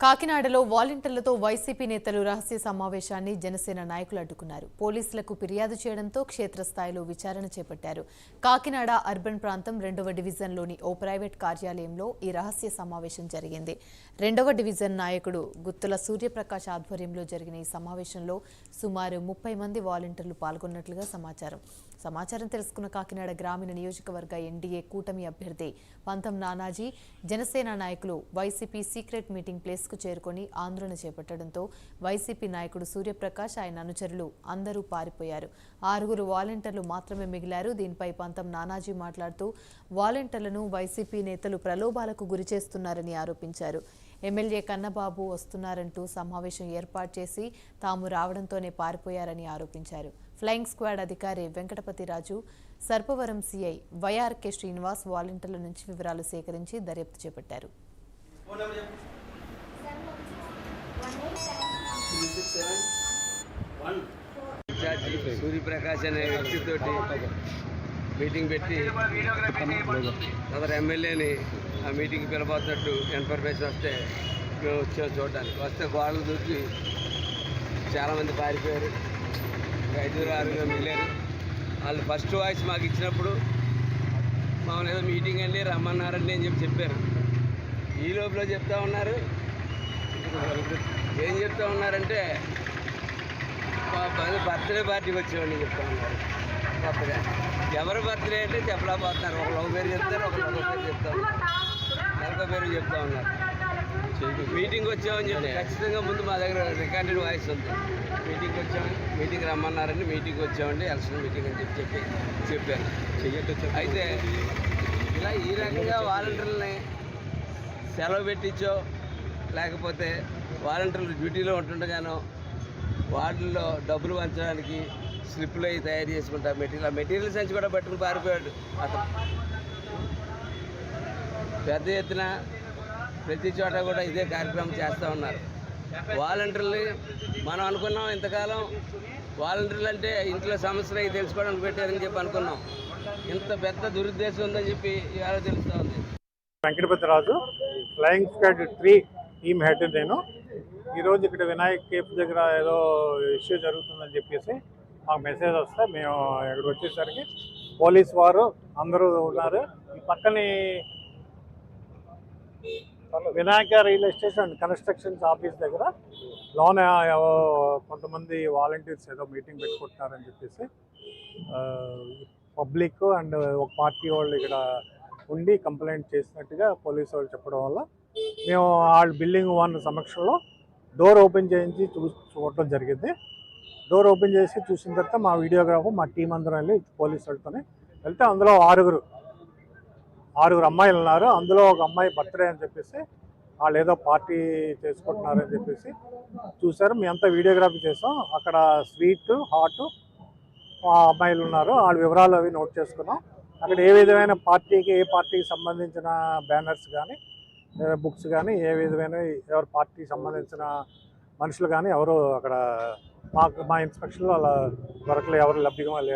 కాకినాడలో వాలంటీర్లతో వైసీపీ నేతలు రహస్య సమావేశాన్ని జనసేన నాయకులు అడ్డుకున్నారు. పోలీసులకు ఫిర్యాదు చేయడంతో క్షేత్రస్థాయిలో విచారణ చేపట్టారు. కాకినాడ అర్బన్ ప్రాంతం రెండవ డివిజన్లోని ఓ ప్రైవేట్ కార్యాలయంలో ఈ రహస్య సమావేశం జరిగింది. రెండవ డివిజన్ నాయకుడు గుత్తుల సూర్యప్రకాష్ ఆధ్వర్యంలో జరిగిన ఈ సమావేశంలో సుమారు ముప్పై మంది వాలంటీర్లు పాల్గొన్నట్లుగా సమాచారం. సమాచారం తెలుసుకున్న కాకినాడ గ్రామీణ నియోజకవర్గ ఎన్డీఏ కూటమి అభ్యర్థి పంతం నానాజీ జనసేన నాయకులు వైసీపీ సీక్రెట్ మీటింగ్ ప్లేస్ ఆఫీస్కు చేరుకొని ఆందోళన చేపట్టడంతో వైసీపీ నాయకుడు సూర్యప్రకాష్ ఆయన అనుచరులు అందరూ పారిపోయారు. ఆరుగురు వాలంటీర్లు మాత్రమే మిగిలారు. దీనిపై పంతం నానాజీ మాట్లాడుతూ వాలంటీర్లను వైసీపీ నేతలు ప్రలోభాలకు గురిచేస్తున్నారని ఆరోపించారు. ఎమ్మెల్యే కన్నబాబు వస్తున్నారంటూ సమావేశం ఏర్పాటు చేసి తాము రావడంతోనే పారిపోయారని ఆరోపించారు. ఫ్లయింగ్ స్క్వాడ్ అధికారి వెంకటపతిరాజు సర్పవరం సిఐ వైఆర్కే శ్రీనివాస్ వాలంటీర్ల నుంచి వివరాలు సేకరించి దర్యాప్తు చేపట్టారు. సూర్యప్రకాష్ అనే వ్యక్తితోటి మీటింగ్ పెట్టి అతను ఎమ్మెల్యేని ఆ మీటింగ్ పిలబోతున్నట్టు ఇన్ఫర్మేషన్ వస్తే మేము వచ్చాం చూడడానికి. వస్తే గోడలు దూకి చాలామంది పారిపోయారు. ఐదుగురు ఆరుగురు మిగిలారు వాళ్ళు ఫస్ట్ వాయిస్ మాకు ఇచ్చినప్పుడు మామూలు ఏదో మీటింగ్ అండి రమ్మన్నారండి అని చెప్పి చెప్పారు. ఈ లోపల చెప్తా ఉన్నారు. ఏం చెప్తా ఉన్నారంటే బర్త్డే బర్త్డే పార్టీకి వచ్చేవాడిని చెప్తా ఉన్నారు. కొత్తగా ఎవరి బర్త్డే అంటే చెప్పలేకపోతున్నారు. ఒక లవ్ పేరు చెప్తారు ఒక లవ్ పేరు చెప్తా ఉన్నారు. పేరు చెప్తా ఉన్నారు. మీటింగ్ వచ్చామని చెప్పి ఖచ్చితంగా ముందు మా దగ్గర రికార్డెడ్ వాయిస్ ఉంది. మీటింగ్ వచ్చాము మీటింగ్ రమ్మన్నారండి మీటింగ్ వచ్చామండి ఎలక్షన్ మీటింగ్ అని చెప్పి చెప్పి చెప్పారు. అయితే ఇలా ఈ రకంగా వాలంటీర్లని సెలవు పెట్టించో లేకపోతే వాలంటీర్లు డ్యూటీలో ఉంటుండగానో వాటిల్లో డబ్బులు పంచడానికి స్లిప్లు అవి తయారు చేసుకుంటారు మెటీరియల్. ఆ మెటీరియల్ సంచి కూడా పట్టుకుని పారిపోయాడు అతను. పెద్ద ఎత్తున ప్రతి చోట కూడా ఇదే కార్యక్రమం చేస్తూ ఉన్నారు. వాలంటీర్లు మనం అనుకున్నాం ఇంతకాలం వాలంటీర్లు అంటే ఇంట్లో సమస్యలు అవి తెలుసుకోవడానికి పెట్టారని చెప్పి అనుకున్నాం. ఇంత పెద్ద దురుద్దేశం ఉందని చెప్పి ఇవాళ తెలుస్తూ ఉంది. Venkatapathiraju flying squad three team head నేను. ఈరోజు ఇక్కడ వినాయక్ కేఫ్ దగ్గర ఏదో ఇష్యూ జరుగుతుందని చెప్పేసి మాకు మెసేజ్ వస్తే మేము ఇక్కడ వచ్చేసరికి పోలీస్ వారు అందరూ ఉన్నారు. ఈ పక్కనే Vinayaka real estate and constructions office దగ్గర లోన ఏవో కొంతమంది వాలంటీర్స్ ఏదో మీటింగ్ పెట్టుకుంటున్నారని చెప్పేసి పబ్లిక్ అండ్ ఒక పార్టీ వాళ్ళు ఇక్కడ ఉండి కంప్లైంట్ చేసినట్టుగా పోలీసు వాళ్ళు చెప్పడం వల్ల మేము వాళ్ళ బిల్డింగ్ వన్ సమక్షంలో డోర్ ఓపెన్ చేయించి చూ చూడటం జరిగింది. డోర్ ఓపెన్ చేసి చూసిన తర్వాత మా వీడియోగ్రాఫర్ మా టీం అందరం వెళ్ళి పోలీసు వాళ్ళతోనే వెళ్తే అందులో ఆరుగురు ఆరుగురు అమ్మాయిలు ఉన్నారు. అందులో ఒక అమ్మాయి బర్త్డే అని చెప్పేసి వాళ్ళు ఏదో పార్టీ చేసుకుంటున్నారని చెప్పేసి చూసారు మేమంతా వీడియోగ్రఫీ చేసాం. అక్కడ స్వీట్ హాట్ అమ్మాయిలు ఉన్నారు. వాళ్ళ వివరాలు అవి నోట్ చేసుకున్నాం. అక్కడ ఏ విధమైన పార్టీకి ఏ పార్టీకి సంబంధించిన బ్యానర్స్ కానీ బుక్స్ కానీ ఏ విధమైన ఎవరు పార్టీకి సంబంధించిన మనుషులు కానీ ఎవరు అక్కడ మాకు మా ఇన్స్పెక్షన్లో అలా దొరకలే ఎవరు లభ్యంగా లేరు.